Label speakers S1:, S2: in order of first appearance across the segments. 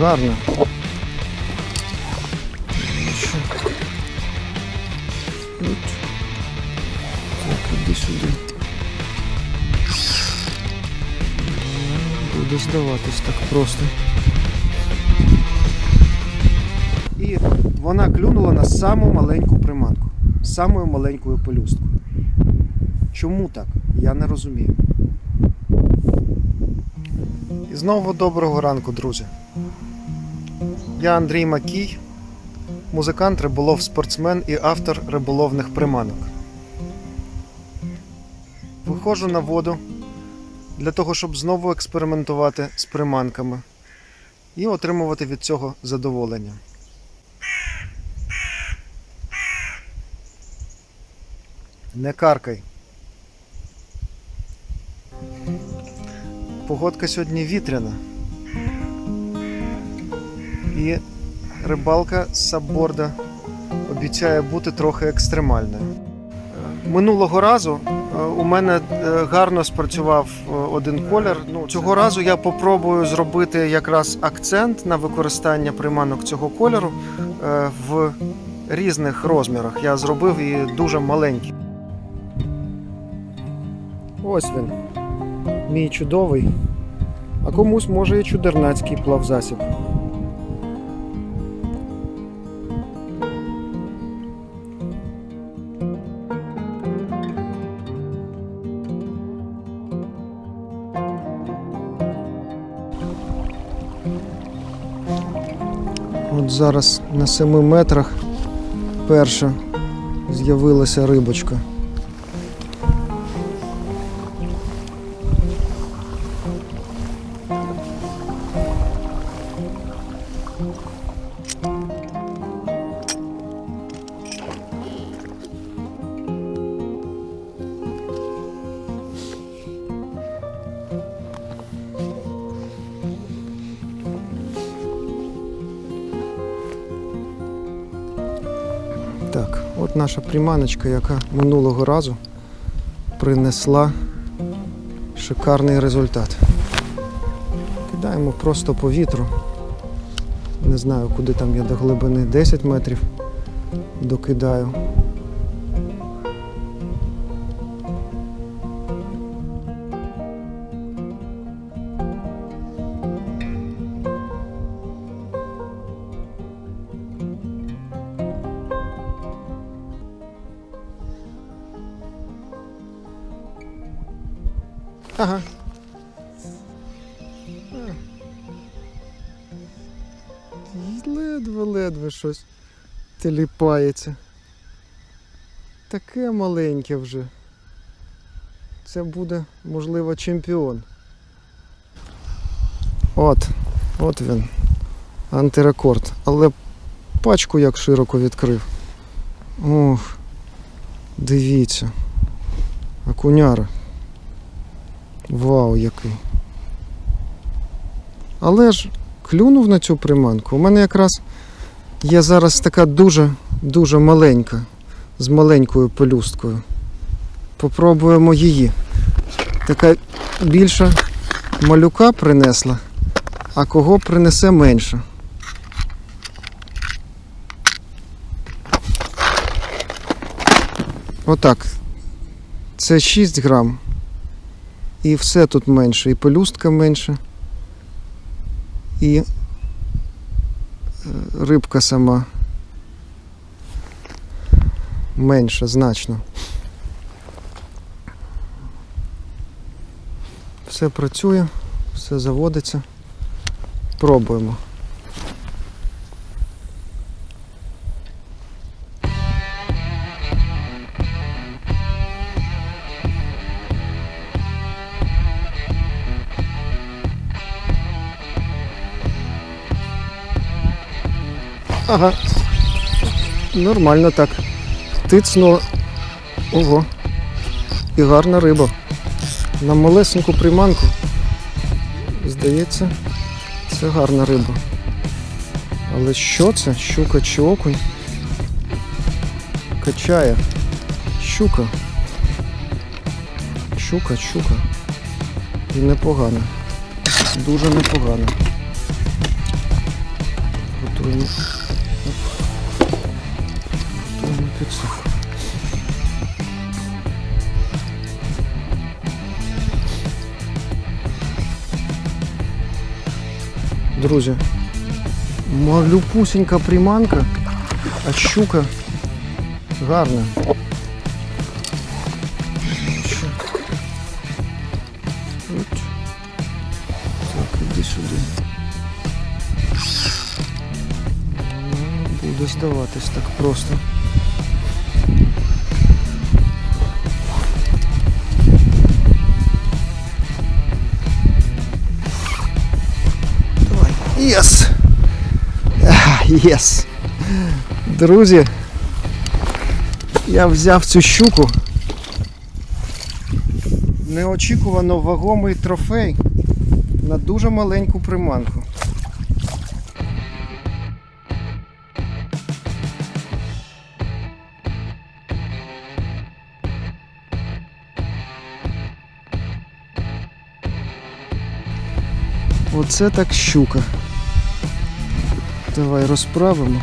S1: гарно. От. Так, іди сюди. Буде здаватись так просто. І вона клюнула на саму маленьку приманку. з Самою маленькою пелюсткою. Чому так? Я не розумію. І знову доброго ранку, друзі. Я Андрій Макій, музикант, риболов, спортсмен і автор риболовних приманок. Виходжу на воду для того, щоб знову експериментувати з приманками і отримувати від цього задоволення. Не каркай. Погодка сьогодні вітряна. І рибалка з сабборда обіцяє бути трохи екстремальною. Минулого разу е, у мене е, гарно спрацював е, один колір. Ну, цього разу я попробую зробити якраз акцент на використання приманок цього кольору в різних розмірах. Я зробив і дуже маленький. Ось він, мій чудовий, а комусь може і чудернацький плавзасіб. Зараз на 7 метрах перша з'явилася рибочка. Thank от наша приманочка, яка минулого разу принесла шикарний результат. Кидаємо просто по вітру. Не знаю, куди там я до глибини 10 метрів докидаю. Ага. Ледве-ледве щось теліпається. Таке маленьке вже. Це буде, можливо, чемпіон. От, от він. Антирекорд. Але пачку як широко відкрив. Ох, дивіться. Акуняра. Вау, який. Але ж клюнув на цю приманку. У мене якраз є зараз така дуже дуже маленька, з маленькою пелюсткою. Попробуємо її. Така більша малюка принесла, а кого принесе менше. Отак. Це 6 грам. І все тут менше, і пелюстка менше, і е, рибка сама менша значно. Все працює, все заводиться. Пробуємо. Ага. Нормально так. Тицнуло. Ого. І гарна риба. На малесеньку приманку. Здається, це гарна риба. Але що це? Щука чи окунь? Качає. Щука. Щука, щука. І непогано. Дуже непогано. Пробуємо. Тому підсох. Друзі, малюпусенька приманка, а щука гарна. Що? От. Так, іди сюди. Ну, Буде здаватись так просто. Єс! Друзі, я взяв цю щуку. Неочікувано вагомий трофей на дуже маленьку приманку. Оце так щука. Давай розправимо.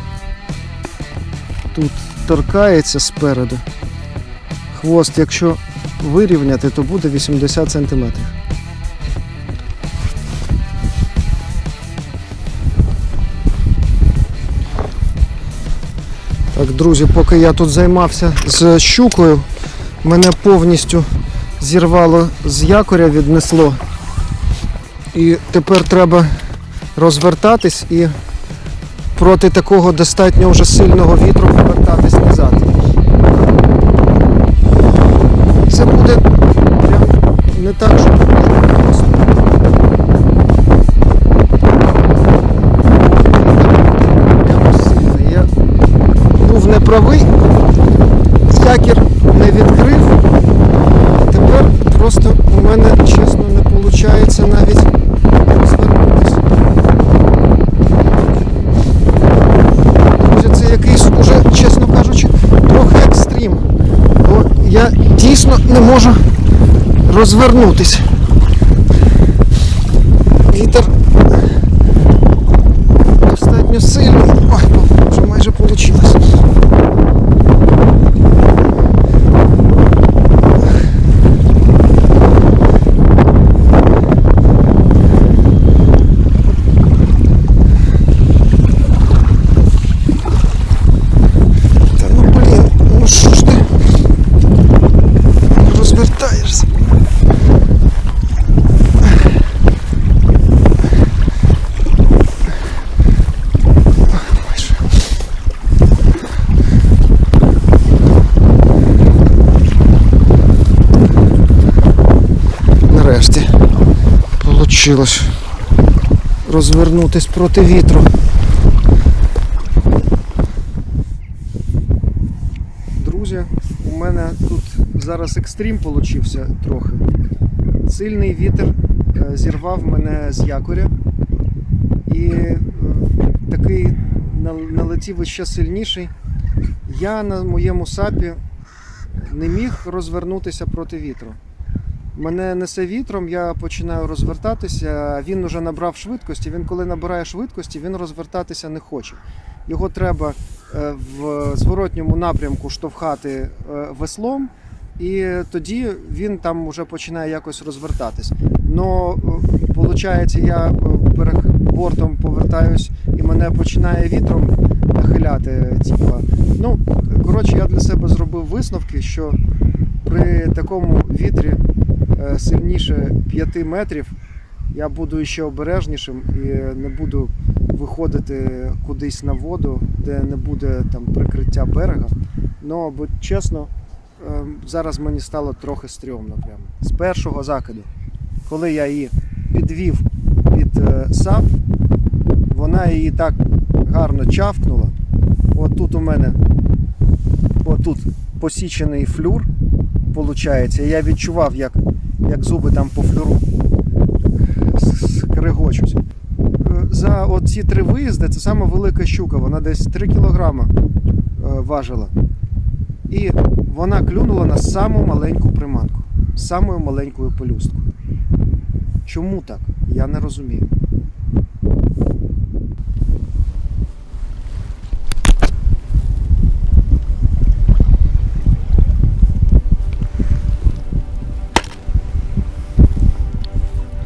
S1: Тут торкається спереду. Хвост, якщо вирівняти, то буде 80 см. Так, друзі, поки я тут займався з щукою, мене повністю зірвало з якоря, віднесло. І тепер треба розвертатись і проти такого достатньо вже сильного вітру повертатись назад. Це буде прям не так, що просто. Я був неправий, якір не відкрив. Тепер просто у мене чесно не виходить навіть розвернутися. Друзі, це якийсь уже, чесно кажучи, трохи екстрім. Бо я дійсно не можу розвернутися. Вітер достатньо сильний. Ой, вже майже вийшло. Та ну блін, ну що ж ти розвертаєшся? Майже. Нарешті вийшло розвернутись проти вітру. Друзі, у мене тут зараз екстрім получився трохи. Сильний вітер е, зірвав мене з якоря. І е, такий налетів іще сильніший. Я на моєму сапі не міг розвернутися проти вітру. Мене несе вітром, я починаю розвертатися. Він уже набрав швидкості. Він, коли набирає швидкості, він розвертатися не хоче. Його треба е, в зворотньому напрямку штовхати е, веслом, і тоді він там вже починає якось розвертатись. Но виходить, я е, бортом повертаюсь і мене починає вітром нахиляти. Типа. Ну, коротше, я для себе зробив висновки, що при такому вітрі сильніше 5 метрів я буду ще обережнішим і не буду виходити кудись на воду, де не буде там прикриття берега. Ну, бо чесно, е, зараз мені стало трохи стрьомно прямо. З першого закиду, коли я її підвів під е, сап, вона її так гарно чавкнула. От тут у мене отут посічений флюр, виходить. Я відчував, як, як зуби там по флюру скрегочуть. Е, За оці три виїзди це саме велика щука, вона десь 3 кілограма е, важила. І вона клюнула на саму маленьку приманку, самою маленькою пелюсткою. Чому так? Я не розумію.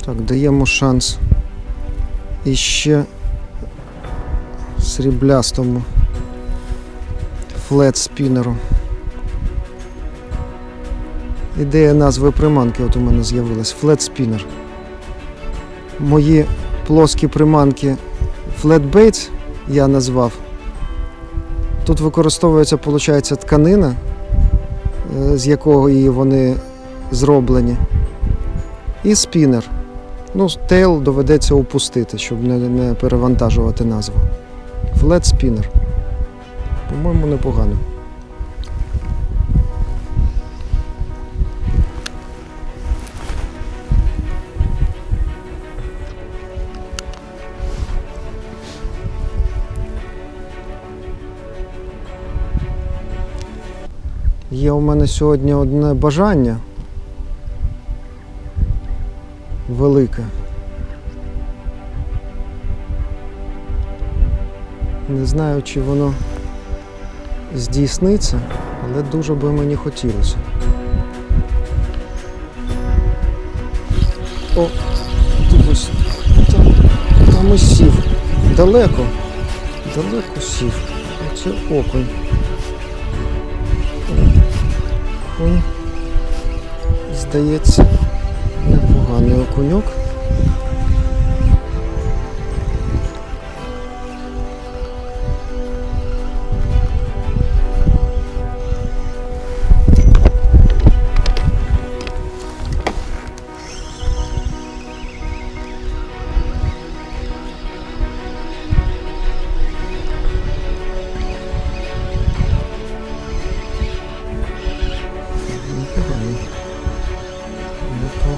S1: Так, даємо шанс іще сріблястому флет спінеру. Ідея назви приманки от у мене з'явилась. Флет спінер. Мої плоскі приманки Flatbaits я назвав. Тут використовується, виходить, тканина, е, з якого і вони зроблені. І спінер. Ну, тейл доведеться опустити, щоб не, не перевантажувати назву. Флет спінер. По-моєму, непогано. Є у мене сьогодні одне бажання велике. Не знаю, чи воно здійсниться, але дуже би мені хотілося. О, тут ось там, там і сів. Далеко. Далеко сів. Оце окунь. Окунь. Здається, непоганий окуньок.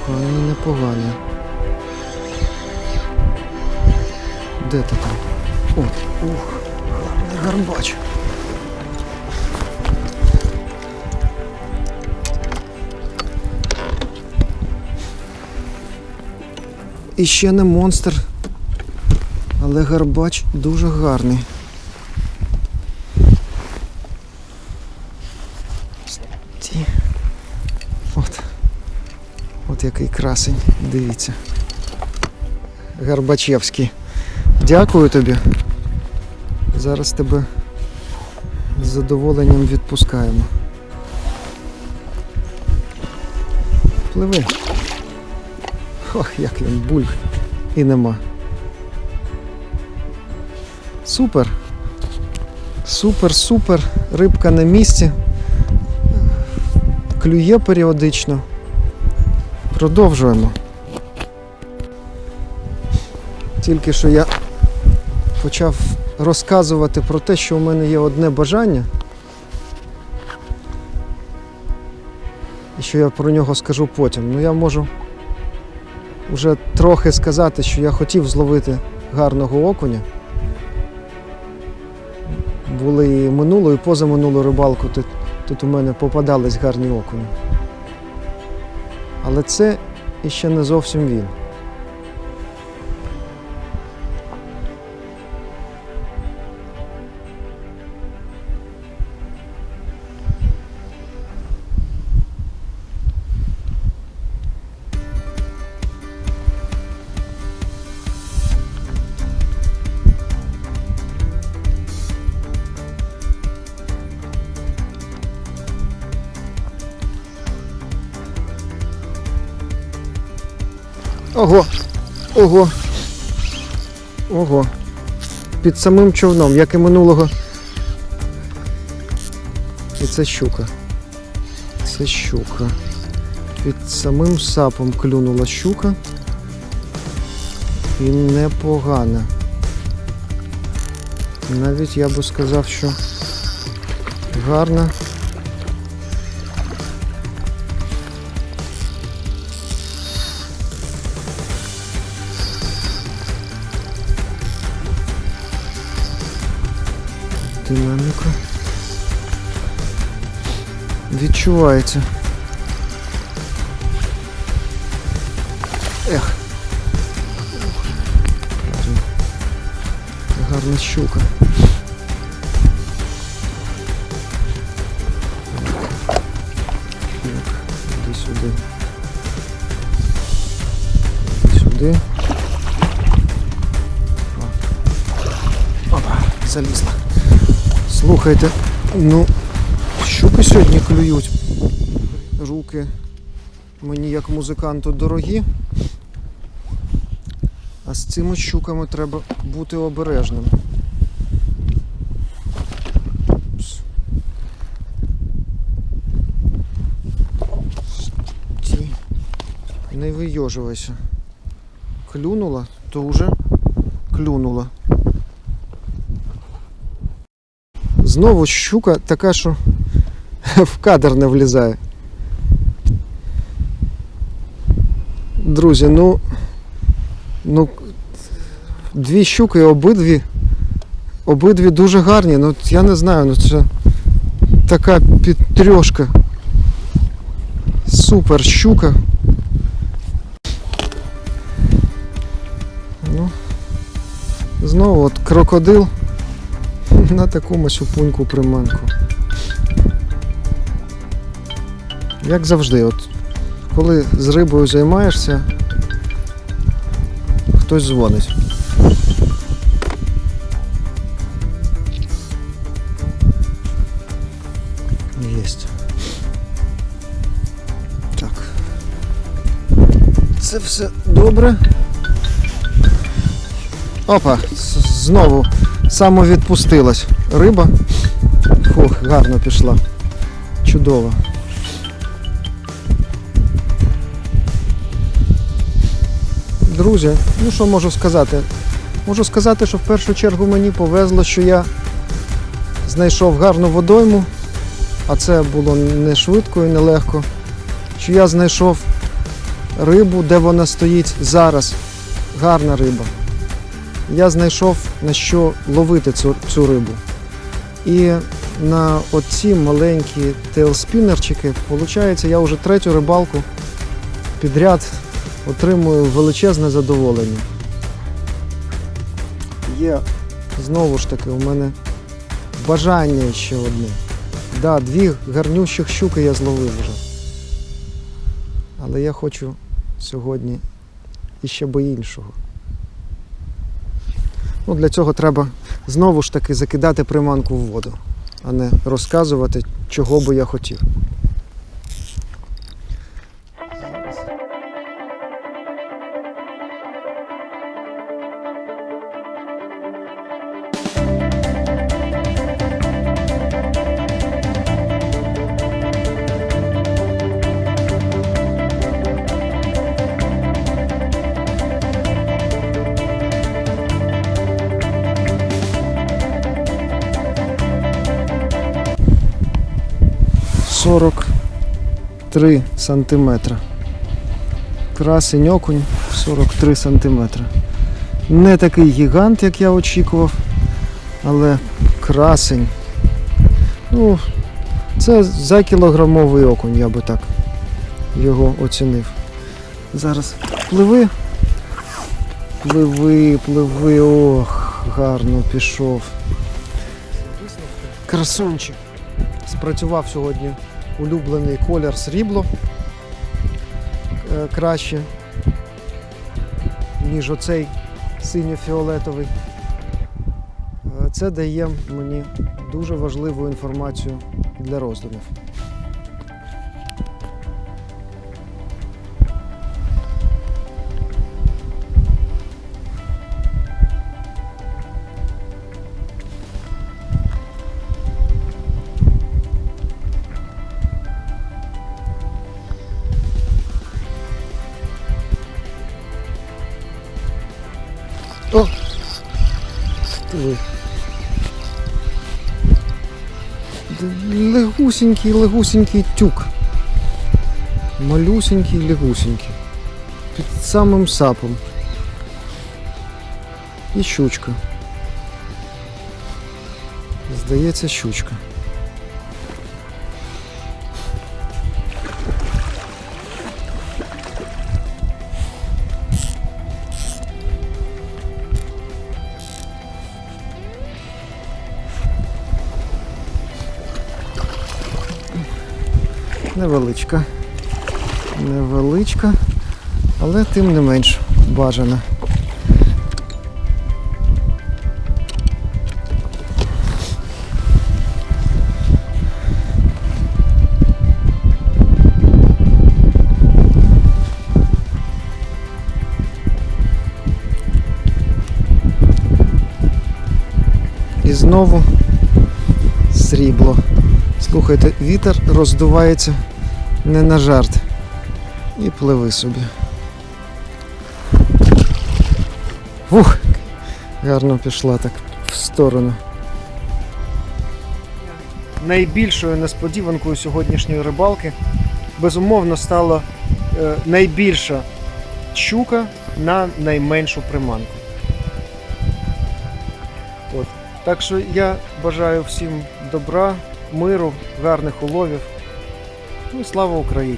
S1: Непоганий, непоганий. Де ти там? От, ух, гарний гарбач. І ще не монстр, але гарбач дуже гарний. Ті. От. От який красень, дивіться. Гарбачевський. Дякую тобі. Зараз тебе з задоволенням відпускаємо. Пливи. Ох, як він бульк. І нема. Супер. Супер, супер. Рибка на місці. Клює періодично. Продовжуємо. Тільки що я почав розказувати про те, що у мене є одне бажання. І що я про нього скажу потім. Ну я можу вже трохи сказати, що я хотів зловити гарного окуня. Були і минулу, і позаминулу рибалку. Тут, тут у мене попадались гарні окуні. Але це іще не зовсім він. Ого! Ого! Ого! Під самим човном, як і минулого. І це щука. Це щука. Під самим сапом клюнула щука. І непогана. Навіть я би сказав, що гарна. Динаміка. Відчувається. Ех. Гарна щука. Так, іди сюди. Іди сюди. сюди. О. Опа, залізла. Слухайте, ну, щуки сьогодні клюють. Руки мені як музиканту дорогі. А з цими щуками треба бути обережним. Не вийожувайся. Клюнула, то вже клюнула. Знову щука така, що в кадр не влізає. Друзі, ну. Ну, дві щуки, обидві. Обидві дуже гарні. Ну, я не знаю, ну це така підтрьошка. Супер щука. Ну, знову от крокодил на таку масюпуньку приманку. Як завжди, от коли з рибою займаєшся, хтось дзвонить. Єсть. Так. Це все добре. Опа, знову самовідпустилась риба. Фух, гарно пішла. Чудово. Друзі, ну що можу сказати? Можу сказати, що в першу чергу мені повезло, що я знайшов гарну водойму, а це було не швидко і не легко. Що я знайшов рибу, де вона стоїть зараз. Гарна риба. Я знайшов на що ловити цю, цю рибу. І на оці маленькі тейлспінерчики, виходить, я вже третю рибалку підряд отримую величезне задоволення. Є знову ж таки у мене бажання ще одне. Да, дві гарнющих щуки я зловив вже. Але я хочу сьогодні іще би іншого. Ну, для цього треба знову ж таки закидати приманку в воду, а не розказувати, чого би я хотів. Сорок три сантиметра. Красень окунь 43 сантиметра. Не такий гігант, як я очікував, але красень. Ну, це за кілограмовий окунь, я би так його оцінив. Зараз пливи. Пливи, пливи, ох, гарно пішов. Красунчик. Спрацював сьогодні улюблений колір срібло е, краще, ніж оцей синьо-фіолетовий. Е, Це дає мені дуже важливу інформацію для роздумів. Легусенький, легусенький тюк. Малюсенький, легусенький. Під самим сапом. І щучка. Здається, щучка. Невеличка. Невеличка, але тим не менш бажано. І знову срібло. Слухайте, вітер роздувається не на жарт. І пливи собі. Ух, гарно пішла так в сторону. Найбільшою несподіванкою сьогоднішньої рибалки безумовно стала е, найбільша щука на найменшу приманку. От. Так що я бажаю всім добра, миру, гарних уловів. Ну і слава Україні!